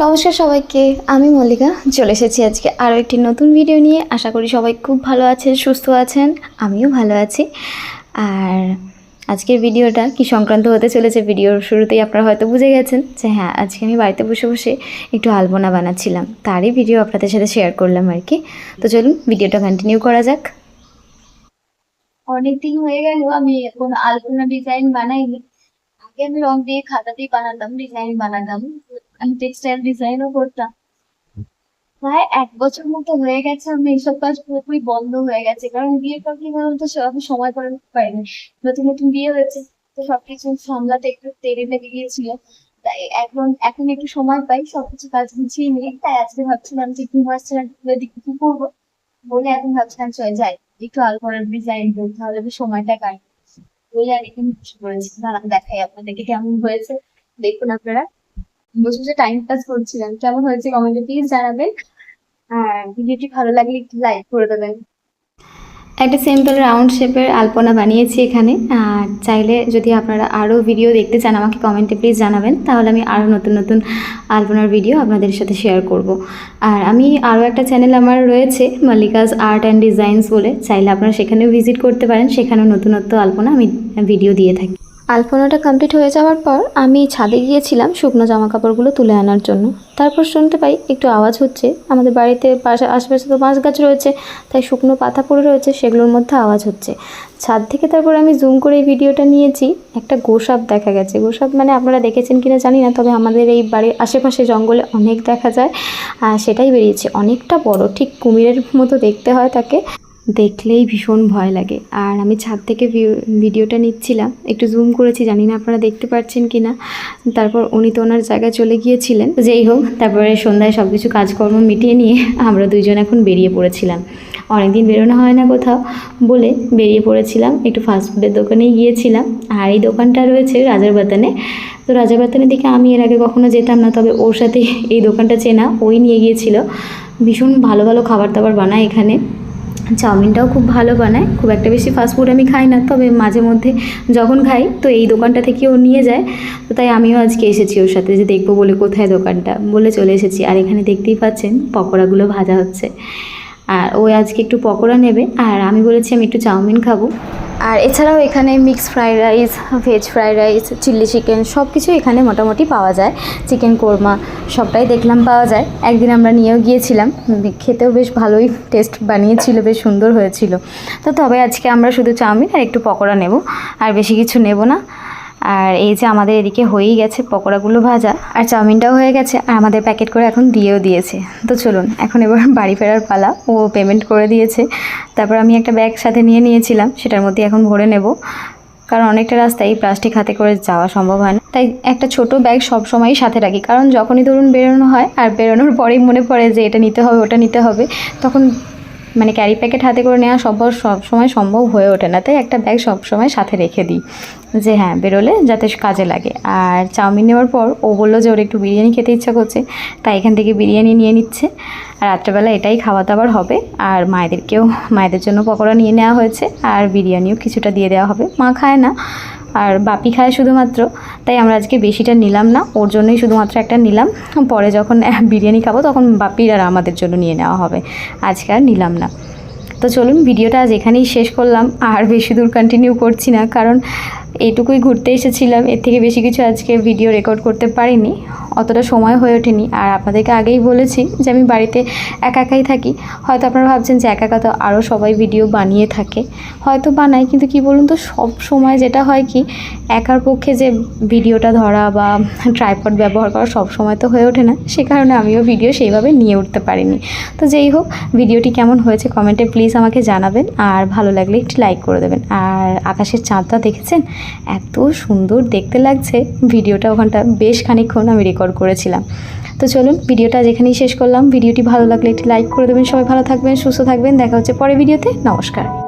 নমস্কার সবাইকে, আমি মল্লিকা। চলে এসেছি আজকে আরও একটি নতুন ভিডিও নিয়ে। আশা করি সবাই খুব ভালো আছেন, সুস্থ আছেন, আমিও ভালো আছি। আর আজকের ভিডিওটা কি সংক্রান্ত হতে চলেছে ভিডিওর শুরুতেই আপনারা হয়তো বুঝে গেছেন যে হ্যাঁ আজকে আমি বাড়িতে বসে বসে একটু আলপনা বানাচ্ছিলাম। তারই ভিডিও আপনাদের সাথে শেয়ার করলাম আর কি। তো চলুন ভিডিওটা কন্টিনিউ করা যাক। অনেকদিন হয়ে গেল, আমি কোনো আলপনা ডিজাইন বানাইনি। আগে আমি রং দিয়ে খাতাতেই বানাতাম ডিজাইন বানাতাম। আমি টেক্সটাইল ডিজাইনও করতাম। প্রায় এক বছর মতো হয়ে গেছে আমি এইসব কাজ পুরোপুরি বন্ধ হয়ে গেছে। কারণ বিয়ের পর কি বলতো সেরকম সময় করে পারিনি। নতুন নতুন বিয়ে হয়েছে, তো সবকিছু সামলাতে একটু দেরি লেগে গিয়েছিল। তাই এখন এখন একটু সময় পাই, সবকিছু কাজ গুছিয়ে নিয়ে। তাই আজকে ভাবছিলাম যে কি দিকে কি করব বলে এখন ভাবছিলাম চলে যাই, একটু আলপনার ডিজাইন করি, তাহলে তো সময়টা কাটবে। বলে আর একটু পড়েছি দাঁড়ান, দেখাই আপনাদেরকে কেমন হয়েছে। দেখুন আপনারা। বসে বসে টাইম পাস করছিলাম, কেমন হয়েছে কমেন্টে প্লিজ জানাবেন। আর ভিডিওটি ভালো লাগলে একটু লাইক করে দেবেন। একটা সিম্পল রাউন্ড শেপের আলপনা বানিয়েছি এখানে। আর চাইলে যদি আপনারা আরও ভিডিও দেখতে চান, আমাকে কমেন্টে প্লিজ জানাবেন। তাহলে আমি আরও নতুন নতুন আলপনার ভিডিও আপনাদের সাথে শেয়ার করব। আর আমি আরও একটা চ্যানেল আমার রয়েছে, মল্লিকাস আর্ট অ্যান্ড ডিজাইনস বলে। চাইলে আপনারা সেখানেও ভিজিট করতে পারেন। সেখানেও নতুনত্ব আলপনা আমি ভিডিও দিয়ে থাকি। আলপনাটা কমপ্লিট হয়ে যাওয়ার পর আমি ছাদে গিয়েছিলাম শুকনো জামা কাপড়গুলো তুলে আনার জন্য। তারপর শুনতে পাই একটু আওয়াজ হচ্ছে। আমাদের বাড়িতে পাশে আশেপাশে তো বাঁশ গাছ রয়েছে, তাই শুকনো পাতা পড়ে রয়েছে, সেগুলোর মধ্যে আওয়াজ হচ্ছে। ছাদ থেকে তারপর আমি জুম করে এই ভিডিওটা নিয়েছি, একটা গোসাপ দেখা গেছে। গোসাপ মানে আপনারা দেখেছেন কিনা জানি না, তবে আমাদের এই বাড়ির আশেপাশে জঙ্গলে অনেক দেখা যায় সেটাই বেরিয়েছে। অনেকটা বড়, ঠিক কুমিরের মতো দেখতে হয় তাকে। দেখলেই ভীষণ ভয় লাগে। আর আমি ছাদ থেকে ভিডিওটা নিচ্ছিলাম। একটু জুম করেছি, জানি না আপনারা দেখতে পাচ্ছেন কি না তারপর উনি তো ওনার জায়গায় চলে গিয়েছিলেন। যেই হোক, তারপরে সন্ধ্যায় সব কিছু কাজকর্ম মিটিয়ে নিয়ে আমরা দুইজন এখন বেরিয়ে পড়েছিলাম। অনেকদিন বেরোনো হয় না কোথাও বলে বেরিয়ে পড়েছিলাম। একটু ফাস্টফুডের দোকানেই গিয়েছিলাম। আর এই দোকানটা রয়েছে রাজার বাতানে তো রাজার বাতানের দিকে আমি এর আগে কখনো যেতাম না, তবে ওর সাথে এই দোকানটা চেনা, ওই নিয়ে গিয়েছিল। ভীষণ ভালো ভালো খাবার দাবার বানায় এখানে। চাউমিনটাও খুব ভালো বানায়। খুব একটা বেশি ফাস্টফুড আমি খাই না, তবে মাঝে মধ্যে যখন খাই, তো এই দোকানটা থেকে ও নিয়ে যায়। তো তাই আমিও আজকে এসেছি ওর সাথে যে দেখব বলে কোথায় দোকানটা। বলে চলে এসেছি। আর এখানে দেখতেই পাচ্ছেন, পকোড়াগুলো ভাজা হচ্ছে। আর ও আজকে একটু পকোড়া নেবে। আর আমি বলেছি আমি একটু চাউমিন খাব। আর এছাড়াও এখানে mix fried rice veg fried rice chilli chicken সব কিছু এখানে মোটামুটি পাওয়া যায়। চিকেন কোরমা সবটাই দেখলাম পাওয়া যায়। একদিন আমরা নিয়েও গিয়েছিলাম। খেতেও বেশ ভালোই টেস্ট বানিয়েছিল, বেশ সুন্দর হয়েছিল। তো তবে আজকে আমরা শুধু চাউমিন আর একটু পকোড়া নেব। আর বেশি কিছু নেব না। আর এই যে আমাদের এদিকে হয়েই গেছে পকোড়াগুলো ভাজা, আর চাউমিনটাও হয়ে গেছে, আর আমাদের প্যাকেট করে এখন দিয়েও দিয়েছে। তো চলুন, এখন এবার বাড়ি ফেরার পালা। ও পেমেন্ট করে দিয়েছে। তারপর আমি একটা ব্যাগ সাথে নিয়ে নিয়েছিলাম, সেটার মধ্যে এখন ভরে নেব। কারণ অনেকটা রাস্তায় প্লাস্টিক হাতে করে যাওয়া সম্ভব হয় না। তাই একটা ছোট ব্যাগ সব সময়ই সাথে রাখি। কারণ যখনই ধরুন বেরোনো হয়, আর বেরোনোর পরেই মনে পড়ে যে এটা নিতে হবে, ওটা নিতে হবে, তখন মানে ক্যারি প্যাকেট হাতে করে নেওয়া সম্ভব সব সময় সম্ভব হয়ে ওঠে না। তাই একটা ব্যাগ সব সময় সাথে রেখে দিই। যে হ্যাঁ বেরোলে যাতে কাজে লাগে। আর চাউমিন নেওয়ার পর ও বলল যে ওর একটু বিরিয়ানি খেতে ইচ্ছা করছে, তাই এখান থেকে বিরিয়ানি নিয়ে নিচ্ছে। আর রাত্রেবেলা এটাই খাওয়া দাওয়ার হবে। আর মায়েদেরকেও মায়েদের জন্য পকোড়া নিয়ে নেওয়া হয়েছে। আর বিরিয়ানিও কিছুটা দিয়ে দেওয়া হবে। মা খায় না। আর বাপি খায় শুধুমাত্র। তাই আমরা আজকে বেশিটা নিলাম না, ওর জন্যই শুধুমাত্র একটা নিলাম। পরে যখন বিরিয়ানি খাব তখন বাপির আর আমাদের জন্য নিয়ে নেওয়া হবে। আজকে আর নিলাম না। তো চলুন, ভিডিওটা আজ এখানেই শেষ করলাম। আর বেশি দূর কন্টিনিউ করছি না, কারণ এটুকুই ঘুরতে এসেছিলাম। এর থেকে বেশি কিছু আজকে ভিডিও রেকর্ড করতে পারিনি। অতটা সময় হয়ে ওঠেনি। আর আপনাদেরকে আগেই বলেছি যে আমি বাড়িতে একা একাই থাকি। হয়তো আপনারা ভাবছেন যে একা একা তো আরও সবাই ভিডিও বানিয়ে থাকে। হয়তো বানাই কিন্তু কি বলুন তো, সব সময় যেটা হয় কি, একার পক্ষে যে ভিডিওটা ধরা বা ট্রাইপড ব্যবহার করা সব সময় তো হয়ে ওঠে না। সে কারণে আমিও ভিডিও সেইভাবে নিয়ে উঠতে পারিনি। তো যেই হোক ভিডিওটি কেমন হয়েছে কমেন্টে প্লিজ আমাকে জানাবেন। আর ভালো লাগলে একটি লাইক করে দেবেন। আর আকাশের চাঁদটা দেখেছেন? এত সুন্দর দেখতে লাগছে। ভিডিওটা ওখানটা বেশ খানিকক্ষণ আমি রেকর্ড করেছিলাম। তো চলুন, ভিডিওটা যেখানেই শেষ করলাম। ভিডিওটি ভালো লাগলে একটি লাইক করে দেবেন। সবাই ভালো থাকবেন, সুস্থ থাকবেন। দেখা হচ্ছে পরে ভিডিওতে। নমস্কার।